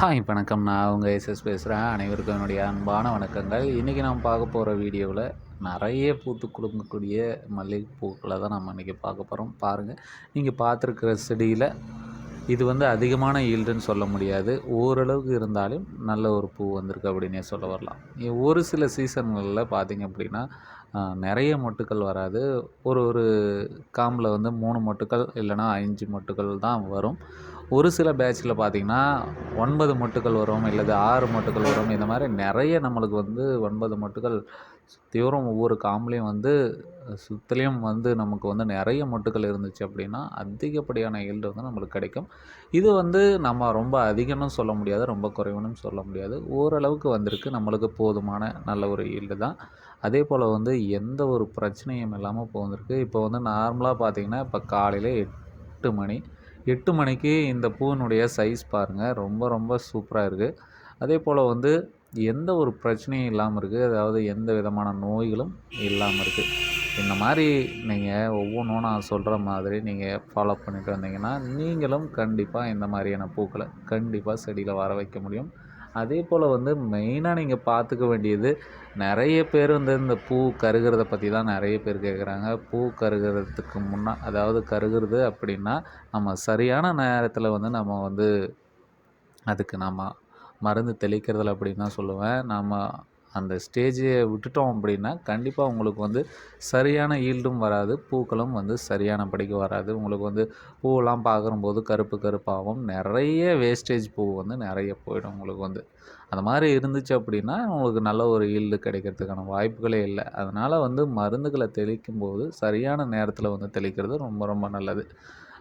Hi வணக்கம். நான் உங்கள் எஸ்எஸ் பேசுகிறேன் அனைவருக்கும் என்னுடைய அன்பான வணக்கங்கள். இன்றைக்கி நாம் பார்க்க போகிற வீடியோவில் நிறைய பூத்து குலுங்கக்கூடிய மல்லிகைப்பூக்களை தான் நம்ம இன்றைக்கி பார்க்க போகிறோம் பாருங்கள் நீங்கள் பார்த்துருக்கிற செடியில் இது வந்து அதிகமான ஈல்டுன்னு சொல்ல முடியாது. ஓரளவுக்கு இருந்தாலும் நல்ல ஒரு பூ வந்திருக்கு அப்படின்னே சொல்ல வரலாம். ஒரு சில சீசன்களில் பார்த்தீங்க அப்படின்னா நிறைய மொட்டுக்கள் வராது. ஒரு ஒரு காம்பில் வந்து மூணு மொட்டுக்கள் இல்லைன்னா அஞ்சு மொட்டுக்கள் தான் வரும். ஒரு சில பேட்சில் பார்த்தீங்கன்னா ஒன்பது மொட்டுக்கள் வரும் இல்லது ஆறு மொட்டுக்கள் வரும். இந்த மாதிரி நிறைய நம்மளுக்கு வந்து ஒன்பது மொட்டுக்கள் தீவிரம் ஒவ்வொரு காம்புலேயும் வந்து சுத்திலையும் வந்து நமக்கு வந்து நிறைய மொட்டுக்கள் இருந்துச்சு அப்படின்னா அதிகப்படியான ஈல்டு வந்து நம்மளுக்கு கிடைக்கும். இது வந்து நம்ம ரொம்ப அதிகம்னு சொல்ல முடியாது ரொம்ப குறைவுன்னு சொல்ல முடியாது. ஓரளவுக்கு வந்திருக்கு நம்மளுக்கு போதுமான நல்ல ஒரு ஈல்டு தான். அதே போல் வந்து எந்த ஒரு பிரச்சனையும் இல்லாமல் இப்போ இப்போ வந்து நார்மலாக பார்த்தீங்கன்னா இப்போ காலையில் எட்டு மணி எட்டு மணிக்கு இந்த பூவினுடைய சைஸ் பாருங்கள் ரொம்ப ரொம்ப சூப்பராக இருக்குது அதே போல் வந்து எந்த ஒரு பிரச்சனையும் இல்லாமல் இருக்குது அதாவது எந்த விதமான நோய்களும் இல்லாமல் இருக்குது இந்த மாதிரி நீங்கள் ஒவ்வொன்றும் நான் சொல்கிற மாதிரி நீங்கள் ஃபாலோ பண்ணிட்டு வந்தீங்கன்னா நீங்களும் கண்டிப்பாக இந்த மாதிரியான பூக்களை கண்டிப்பாக செடியில் வர வைக்க முடியும். அதே போல் வந்து மெயினாக நீங்கள் பார்த்துக்க வேண்டியது நிறைய பேர் வந்து இந்த பூ கருகிறத பற்றி தான் நிறைய பேர் கேட்குறாங்க பூ கருகிறதுக்கு முன்னா அதாவது கருகிறது அப்படின்னா நம்ம சரியான நேரத்தில் வந்து நம்ம வந்து அதுக்கு நம்ம மருந்து தெளிக்கிறதில்ல அப்படின்னு தான் சொல்லுவேன். நம்ம அந்த ஸ்டேஜை விட்டுட்டோம் அப்படின்னா கண்டிப்பாக உங்களுக்கு வந்து சரியான ஈல்டும் வராது பூக்களும் வந்து சரியான படிக்கு வராது. உங்களுக்கு வந்து பூவெல்லாம் பார்க்கும்போது கருப்பு கருப்பாகவும் நிறைய வேஸ்டேஜ் பூ வந்து நிறைய போயிடும் உங்களுக்கு வந்து. அந்த மாதிரி இருந்துச்சு அப்படின்னா உங்களுக்கு நல்ல ஒரு ஈல்டு கிடைக்கிறதுக்கான வாய்ப்புகளே இல்லை. அதனால் வந்து மருந்துகளை தெளிக்கும் போது சரியான நேரத்தில் வந்து தெளிக்கிறது ரொம்ப ரொம்ப நல்லது.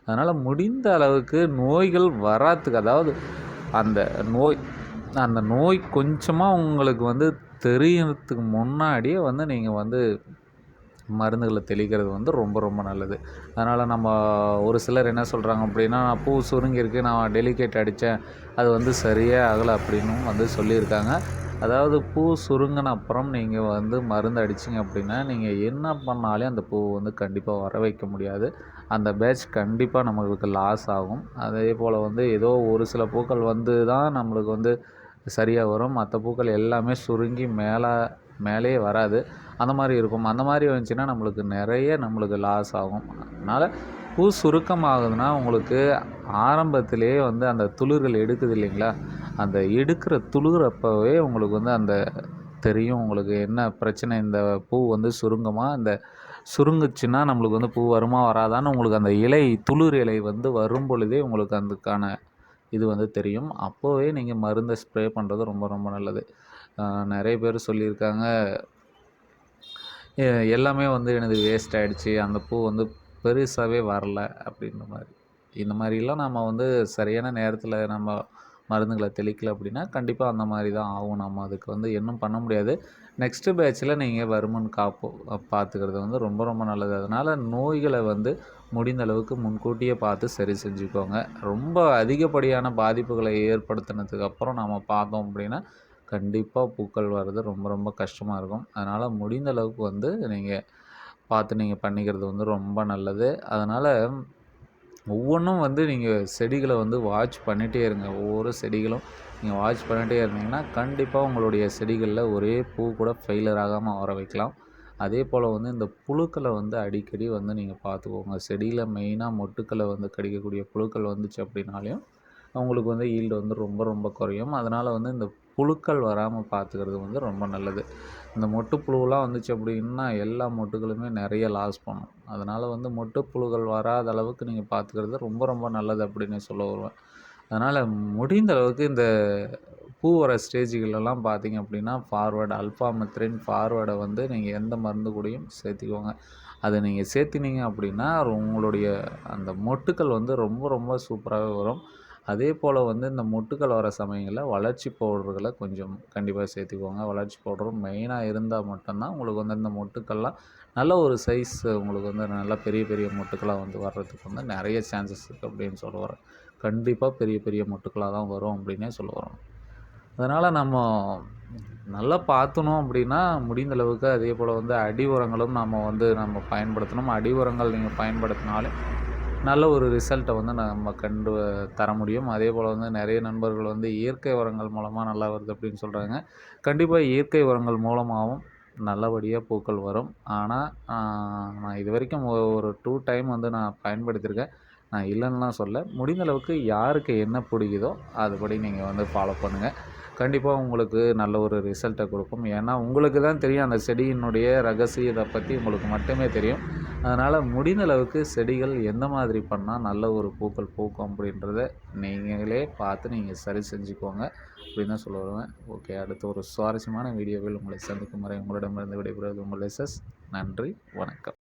அதனால் முடிந்த அளவுக்கு நோய்கள் வராதுக்கு அதாவது அந்த நோய் அந்த நோய் கொஞ்சமாக உங்களுக்கு வந்து தெரியறதுக்கு முன்னாடியே வந்து நீங்கள் வந்து மருந்துகளை தெளிக்கிறது வந்து ரொம்ப ரொம்ப நல்லது. அதனால் நம்ம ஒரு சிலர் என்ன சொல்கிறாங்க அப்படின்னா நான் பூ சுருங்கியிருக்கு நான் டெலிகேட் அடித்தேன் அது வந்து சரியே ஆகலை அப்படின்னும் வந்து சொல்லியிருக்காங்க. அதாவது பூ சுருங்கின அப்புறம் நீங்கள் வந்து மருந்து அடிச்சிங்க அப்படின்னா நீங்கள் என்ன பண்ணாலும் அந்த பூ வந்து கண்டிப்பாக வர வைக்க முடியாது. அந்த பேட்ச் கண்டிப்பாக நம்மளுக்கு லாஸ் ஆகும். அதே போல் வந்து ஏதோ ஒரு சில பூக்கள் வந்து தான் நம்மளுக்கு வந்து சரியாக வரும். மற்ற பூக்கள் எல்லாமே சுருங்கி மேலே மேலேயே வராது. அந்த மாதிரி இருக்கும். அந்த மாதிரி வந்துச்சுன்னா நம்மளுக்கு நிறைய நம்மளுக்கு லாஸ் ஆகும். அதனால் பூ சுருக்கமாகுதுன்னா உங்களுக்கு ஆரம்பத்திலேயே வந்து அந்த துளிர்கள் எடுக்குது இல்லைங்களா? அந்த எடுக்கிற துளிரப்பவே உங்களுக்கு வந்து அந்த தெரியும். உங்களுக்கு என்ன பிரச்சனை? இந்த பூ வந்து சுருங்கமாக இந்த சுருங்குச்சுன்னா நம்மளுக்கு வந்து பூ வருமா? வராதான்னு உங்களுக்கு அந்த இலை துளிர் இலை வந்து வரும் பொழுதே உங்களுக்கு அதுக்கான இது வந்து தெரியும். அப்போவே நீங்கள் மருந்தை ஸ்ப்ரே பண்ணுறது ரொம்ப ரொம்ப நல்லது. நிறைய பேர் சொல்லியிருக்காங்க. எல்லாமே வந்து எனது வேஸ்ட் ஆகிடுச்சி அந்த பூ வந்து பெருசாகவே வரல அப்படின்ற மாதிரி. இந்த மாதிரிலாம் நம்ம வந்து சரியான நேரத்தில் நம்ம மருந்துகளை தெளிக்கல அப்படின்னா கண்டிப்பாக அந்த மாதிரி தான் ஆகும். நம்ம அதுக்கு வந்து இன்னும் பண்ண முடியாது. நெக்ஸ்ட்டு பேட்சில் நீங்கள் வருமுன் காப்பு பார்த்துக்கிறது வந்து ரொம்ப ரொம்ப நல்லது. அதனால் நோய்களை வந்து முடிந்த அளவுக்கு முன்கூட்டியே பார்த்து சரி செஞ்சுக்கோங்க. ரொம்ப அதிகப்படியான பாதிப்புகளை ஏற்படுத்தினதுக்கு அப்புறம் நம்ம பார்த்தோம் அப்படின்னா கண்டிப்பாக பூக்கள் வர்றது ரொம்ப ரொம்ப கஷ்டமாக இருக்கும். அதனால் முடிந்த அளவுக்கு வந்து நீங்கள் பார்த்து நீங்கள் பண்ணிக்கிறது வந்து ரொம்ப நல்லது. அதனால் ஒவ்வொன்றும் வந்து நீங்கள் செடிகளை வந்து வாட்ச் பண்ணிகிட்டே இருங்க. ஒவ்வொரு செடிகளும் நீங்கள் வாட்ச் பண்ணிகிட்டே இருந்தீங்கன்னா கண்டிப்பாக உங்களுடைய செடிகளில் ஒரே பூ கூட ஃபெயிலியர் ஆகாமல் வர வைக்கலாம். அதே போல் வந்து இந்த புழுக்களை வந்து அடிக்கடி வந்து நீங்கள் பார்த்துக்கோங்க. செடியில் மெயினாக மொட்டுக்களை வந்து கடிக்கக்கூடிய புழுக்கள் வந்துச்சு அப்படின்னாலையும் அவங்களுக்கு வந்து ஈல்டு வந்து ரொம்ப ரொம்ப குறையும். அதனால் வந்து இந்த புழுக்கள் வராமல் பார்த்துக்கிறது வந்து ரொம்ப நல்லது. இந்த மொட்டுப்புழுலாம் வந்துச்சு அப்படின்னா எல்லா மொட்டுகளுமே நிறைய லாஸ் பண்ணும். அதனால் வந்து மொட்டுப்புழுகள் வராத அளவுக்கு நீங்கள் பார்த்துக்கிறது ரொம்ப ரொம்ப நல்லது அப்படின்னு சொல்ல வருவேன். அதனால் முடிந்த அளவுக்கு இந்த பூ வர ஸ்டேஜுகளெல்லாம் பார்த்தீங்க அப்படின்னா ஃபார்வேர்டு அல்ஃபா மெத்ரின் ஃபார்வேர்டை வந்து நீங்கள் எந்த மருந்து கூடயும் சேர்த்திக்கோங்க. அதை நீங்கள் சேர்த்தினீங்க அப்படின்னா உங்களுடைய அந்த மொட்டுக்கள் வந்து ரொம்ப ரொம்ப சூப்பராகவே வரும். அதே போல் வந்து இந்த மொட்டுக்கள் வர சமயங்களில் வளர்ச்சி பவுடர்களை கொஞ்சம் கண்டிப்பாக சேர்த்துக்கோங்க. வளர்ச்சி பவுடரும் மெயினாக இருந்தால் மட்டும்தான் உங்களுக்கு வந்து இந்த மொட்டுக்கள்லாம் நல்ல ஒரு சைஸ் உங்களுக்கு வந்து நல்ல பெரிய பெரிய மொட்டுக்களாக வந்து வர்றதுக்கு வந்து நிறைய சான்சஸ் இருக்குது அப்படின்னு சொல்ல கண்டிப்பாக பெரிய பெரிய மொட்டுக்களாக தான் வரும் அப்படின்னே சொல்ல வரோம் அதனால் நம்ம நல்லா பார்த்தணும் அப்படின்னா முடிந்த அளவுக்கு அதே போல் வந்து அடி உரங்களும் நம்ம வந்து நம்ம பயன்படுத்தணும். அடி உரங்கள் நீங்கள் பயன்படுத்தினாலே நல்ல ஒரு ரிசல்ட்டை வந்து நம்ம கண்டு தர முடியும். அதே போல் வந்து நிறைய நண்பர்கள் வந்து இயற்கை உரங்கள் மூலமாக நல்லா வருது அப்படின்னு சொல்கிறாங்க கண்டிப்பாக இயற்கை உரங்கள் மூலமாகவும் நல்லபடியாக பூக்கள் வரும். ஆனால் நான் இது வரைக்கும் ஒரு டூ டைம் வந்து நான் பயன்படுத்தியிருக்கேன். நான் இல்லைன்னுலாம் சொல்ல முடிந்த அளவுக்கு யாருக்கு என்ன பிடிக்குதோ அதுபடி நீங்கள் வந்து ஃபாலோ பண்ணுங்கள் கண்டிப்பாக உங்களுக்கு நல்ல ஒரு ரிசல்ட்டை கொடுக்கும். ஏன்னா உங்களுக்கு தான் தெரியும் அந்த செடியினுடைய ரகசியத்தை பற்றி உங்களுக்கு மட்டுமே தெரியும். அதனால் முடிந்த அளவுக்கு செடிகள் எந்த மாதிரி பண்ணால் நல்ல ஒரு பூக்கள் பூக்கும் அப்படின்றத நீங்களே பார்த்து நீங்கள் சரி செஞ்சுக்கோங்க அப்படின்னு தான் சொல்ல வருவேன். ஓகே அடுத்து ஒரு சுவாரஸ்யமான வீடியோவில் உங்களை சந்திக்கும் வரை உங்களிடமிருந்து விடைபெறுவது உங்கள் எஸ்எஸ் நன்றி வணக்கம்.